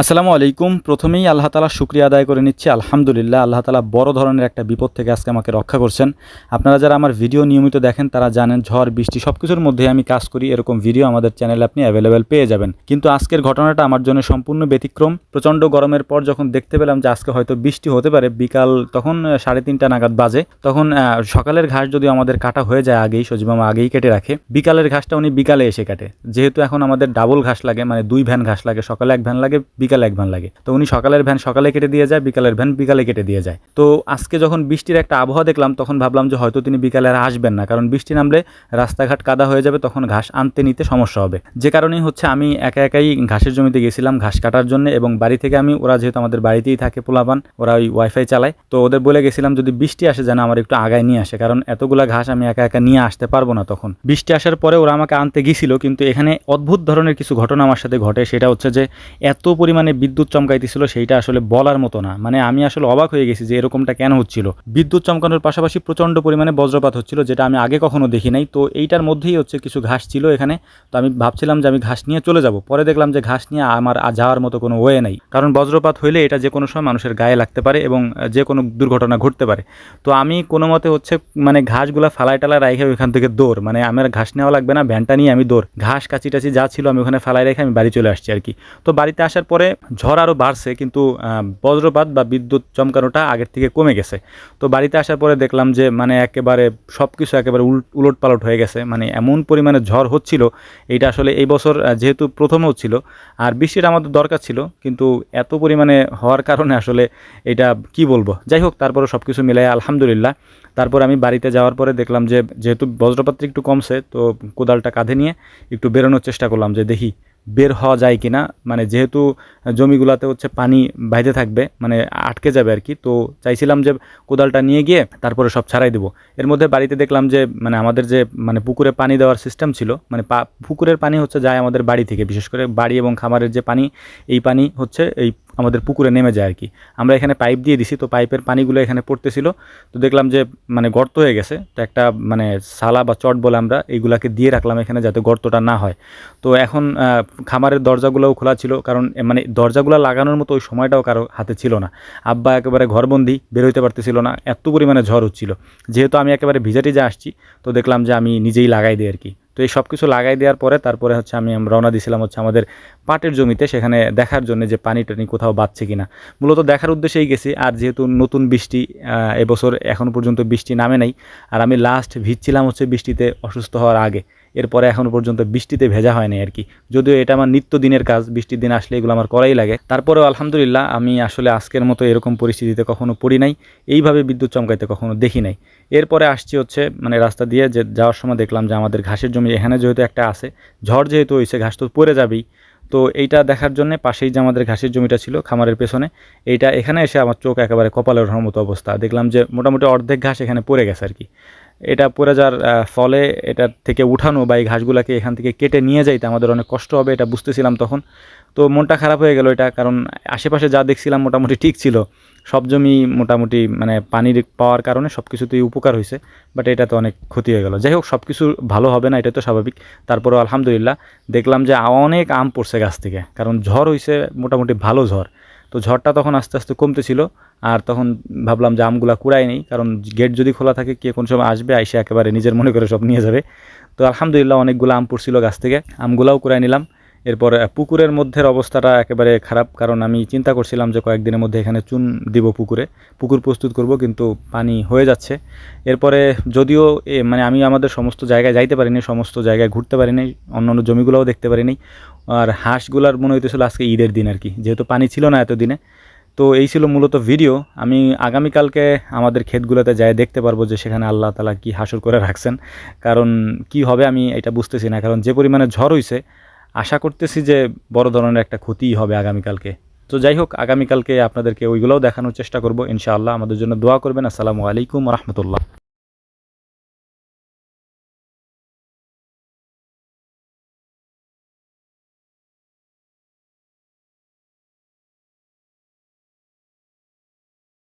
আসসালামু আলাইকুম। প্রথমেই আল্লাহ তালা শুক্রিয়া আদায় করে নিচ্ছি। আলহামদুলিল্লাহ, আল্লাহ তালা বড় ধরনের একটা বিপদ থেকে আজকে আমাকে রক্ষা করছেন। আপনারা যারা আমার ভিডিও নিয়মিত দেখেন, তারা জানেন ঝড়, বৃষ্টি সব কিছুর মধ্যে আমি কাজ করি। এরকম ভিডিও আমাদের চ্যানেলে আপনি অ্যাভেলেবেল পেয়ে যাবেন। কিন্তু আজকের ঘটনাটা আমার জন্য সম্পূর্ণ ব্যতিক্রম। প্রচণ্ড গরমের পর যখন দেখতে পেলাম যে আজকে হয়তো বৃষ্টি হতে পারে, বিকাল তখন সাড়ে তিনটা নাগাদ বাজে। তখন সকালের ঘাস যদি আমাদের কাটা হয়ে যায় আগেই, সজীব সজিমামা আগেই কেটে রাখে। বিকালের ঘাসটা উনি বিকালে এসে কাটে। যেহেতু এখন আমাদের ডাবল ঘাস লাগে মানে দুই ভ্যান ঘাস লাগে, সকালে এক ভ্যান লাগে বিকালে এক ভ্যান লাগে। তো উনি সকালের ভ্যান সকালে কেটে দিয়ে যায়, বিকালের ভ্যান বিকালে কেটে দিয়ে যায়। তো আজকে যখন বৃষ্টির একটা আবহাওয়া দেখলাম, তখন ভাবলাম যে হয়তো তিনি বিকালে আর আসবেন না, কারণ বৃষ্টি নামলে রাস্তাঘাট কাদা হয়ে যাবে, তখন ঘাস আনতে নিতে সমস্যা হবে। যে কারণেই হচ্ছে আমি একা একাই ঘাসের জমিতে গেছিলাম ঘাস কাটার জন্য, এবং বাড়ি থেকে আমি, ওরা যেহেতু আমাদের বাড়িতেই থাকে পোলাপান, ওরা ওই ওয়াইফাই চালায়, তো ওদের বলে গেছিলাম যদি বৃষ্টি আসে যেন আমার একটু আগায় নিয়ে আসে, কারণ এতগুলা ঘাস আমি একা একা নিয়ে আসতে পারব না তখন। বৃষ্টি আসার পরে ওরা আমাকে আনতে গিয়েছিল কিন্তু এখানে অদ্ভুত ধরনের কিছু ঘটনা আমার সাথে ঘটে, সেটা হচ্ছে যে এত পরিমাণে বিদ্যুৎ চমকাইতেছিল সেইটা আসলে বলার মতো না। মানে আমি আসলে অবাক হয়ে গেছি যে এরকমটা কেন হচ্ছিল। বিদ্যুৎ চমকানোর পাশাপাশি প্রচণ্ড পরিমাণে বজ্রপাত হচ্ছিল, যেটা আমি আগে কখনো দেখি নাই। তো এইটার মধ্যেই হচ্ছে কিছু ঘাস ছিল এখানে। তো আমি ভাবছিলাম যে আমি ঘাস নিয়ে চলে যাব। পরে দেখলাম যে ঘাস নিয়ে আমার যাওয়ার মতো কোনো ওয়ে নাই। কারণ বজ্রপাত হইলে এটা যে কোনো সময় মানুষের গায়ে লাগতে পারে এবং যে কোনো দুর্ঘটনা ঘটতে পারে। তো আমি কোনো মতে হচ্ছে মানে ঘাসগুলা ফালাই টালাই রাখে ওইখান থেকে দৌড়। মানে আমার ঘাস নেওয়া লাগবে না, ভ্যানটা নিয়ে আমি দৌড়। ঘাস, কাচি টাচি যা ছিল আমি ওখানে ফালাই রেখে আমি বাড়ি চলে আসছি আর কি। তো বাড়িতে আসার পরে ঝড় আরও বাড়ছে, কিন্তু বজ্রপাত বা বিদ্যুৎ চমকানোটা আগের থেকে কমে গেছে। তো বাড়িতে আসার পরে দেখলাম যে মানে একেবারে সব কিছু একেবারে উল উলট পালট হয়ে গেছে। মানে এমন পরিমাণে ঝড় হচ্ছিল, এইটা আসলে এই বছর যেহেতু প্রথম হচ্ছিল আর বৃষ্টির আমাদের দরকার ছিল, কিন্তু এত পরিমাণে হওয়ার কারণে আসলে এটা কি বলব? যাই হোক তারপরে সব কিছু মিলাই আলহামদুলিল্লাহ। তারপর আমি বাড়িতে যাওয়ার পরে দেখলাম যে, যেহেতু বজ্রপাতটা একটু কমছে, তো কোদালটা কাঁধে নিয়ে একটু বেরোনোর চেষ্টা করলাম যে, দেখি বের হওয়া যায় কি না মানে যেহেতু জমিগুলাতে হচ্ছে পানি বাইতে থাকবে মানে আটকে যাবে আর কি, তো চাইছিলাম যে কোদালটা নিয়ে গিয়ে তারপরে সব ছাড়াই দেবো। এর মধ্যে বাড়িতে দেখলাম যে মানে আমাদের যে মানে পুকুরে পানি দেওয়ার সিস্টেম ছিল মানে পুকুরের পানি হচ্ছে যায় আমাদের বাড়ি থেকে, বিশেষ করে বাড়ি এবং খামারের যে পানি, এই পানি হচ্ছে এই আমাদের পুকুরে নেমে যায় আর কি। আমরা এখানে পাইপ দিয়ে দিছি, তো পাইপের পানিগুলো এখানে পড়তেছিল। তো দেখলাম যে মানে গর্ত হয়ে গেছে। তো একটা মানে সালা বা চট বলে আমরা এইগুলাকে দিয়ে রাখলাম এখানে যাতে গর্তটা না হয়। তো এখন খামারের দরজাগুলোও খোলা ছিল, কারণ মানে দরজাগুলো লাগানোর মতো ওই সময়টাও কারও হাতে ছিল না। আব্বা একেবারে ঘরবন্দি বেরোইতে পারতেছিল না, এত পরিমাণে ঝড় হচ্ছিল। যেহেতু আমি একেবারে ভিজাটি টিজা আসছি, তো দেখলাম যে আমি নিজেই লাগাই দিই আর কি। তো এই সব কিছু লাগাই দেওয়ার পরে তারপরে হচ্ছে আমি রওনা দিয়েছিলাম হচ্ছে আমাদের পাটের জমিতে, সেখানে দেখার জন্য যে পানি টানি কোথাও বাঁচছে কিনা। মূলত দেখার উদ্দেশ্যেই গেছি, আর যেহেতু নতুন বৃষ্টি এবছর এখন পর্যন্ত বৃষ্টি নামে নাই, আর আমি লাস্ট ভিজছিলাম হচ্ছে বৃষ্টিতে অসুস্থ হওয়ার আগে। এরপরে এখনও পর্যন্ত বৃষ্টিতে ভেজা হয়নি আর কি। যদিও এটা আমার নিত্য দিনের কাজ, বৃষ্টির দিন আসলে এগুলো আমার করাই লাগে। তারপরেও আলহামদুলিল্লাহ আমি আসলে আজকের মতো এরকম পরিস্থিতিতে কখনো পড়ি নাই, এইভাবে বিদ্যুৎ চমকাইতে কখনো দেখি নাই। এরপরে আসছি হচ্ছে মানে রাস্তা দিয়ে যে যাওয়ার সময় দেখলাম যে আমাদের ঘাসের জমি এখানে যেহেতু একটা আছে, ঝড় যেহেতু হয়েছে ঘাস তো পড়ে যাবেই। তো এইটা দেখার জন্য পাশেই যে আমাদের ঘাসের জমিটা ছিল, খামারের পেছনে, এইটা এখানে এসে আমার চোখ একেবারে কপালে ওঠার মতো অবস্থা। দেখলাম যে মোটামুটি অর্ধেক ঘাস এখানে পড়ে গেছে আর কি। এটা পড়ে যাওয়ার ফলে এটার থেকে উঠানো বা এই ঘাসগুলোকে এখান থেকে কেটে নিয়ে যাইতে আমাদের অনেক কষ্ট হবে, এটা বুঝতেছিলাম তখন। তো মনটা খারাপ হয়ে গেল এটা, কারণ আশেপাশে যা দেখছিলাম মোটামুটি ঠিক ছিল। সব জমি মোটামুটি মানে পানির পাওয়ার কারণে সব কিছুতেই উপকার হয়েছে বাট এটা তো অনেক ক্ষতি হয়ে গেল। যাই হোক সব কিছু ভালো হবে না, এটা তো স্বাভাবিক। তারপরেও আলহামদুলিল্লাহ, দেখলাম যে অনেক আম পড়ছে গাছ থেকে, কারণ ঝড় হয়েছে মোটামুটি ভালো ঝড়। তো ঝড়টা তখন আস্তে আস্তে কমতেছিল আর তখন ভাবলাম যে আমগুলা কুড়াই নেই, কারণ গেট যদি খোলা থাকে কে কোন সময় আসবে, আইসে একেবারে নিজের মনে করে সব নিয়ে যাবে। তো আলহামদুলিল্লাহ অনেকগুলো আম পড়ছিল গাছ থেকে, আমগুলাও কুড়াই নিলাম। এরপর পুকুরের মধ্যের অবস্থাটা একেবারে খারাপ, কারণ আমি চিন্তা করছিলাম যে কয়েকদিনের মধ্যে এখানে চুন দিব পুকুরে। পুকুর প্রস্তুত করব, কিন্তু পানি হয়ে যাচ্ছে। এরপরে, যদিও মানে আমি আমাদের সমস্ত জায়গায় যাইতে পারিনি, সমস্ত জায়গায় ঘুরতে পারিনি, অন্য অন্য জমিগুলোও দেখতে পারিনি। আর হাঁসগুলার মনে হইতেছিল আজকে ঈদের দিন আর কি, যেহেতু পানি ছিল না এতদিনে। তো এই ছিল মূলত ভিডিও। আমি আগামীকালকে আমাদের ক্ষেতগুলোতে যাই দেখতে পারব যে সেখানে আল্লাহ তালা কি হাসর করে রাখছেন। কারণ কি হবে আমি এটা বুঝতেছি না, কারণ যে পরিমাণে ঝড় হইছে আশা করতেছি যে বড় ধরনের একটা ক্ষতিই হবে আগামীকালকে। তো যাই হোক, আগামীকালকে আপনাদেরকে ওইগুলোও দেখানোর চেষ্টা করব, ইনশাআল্লাহ। আমাদের জন্য দোয়া করবেন। আসসালামু আলাইকুম রহমতুল্লাহ।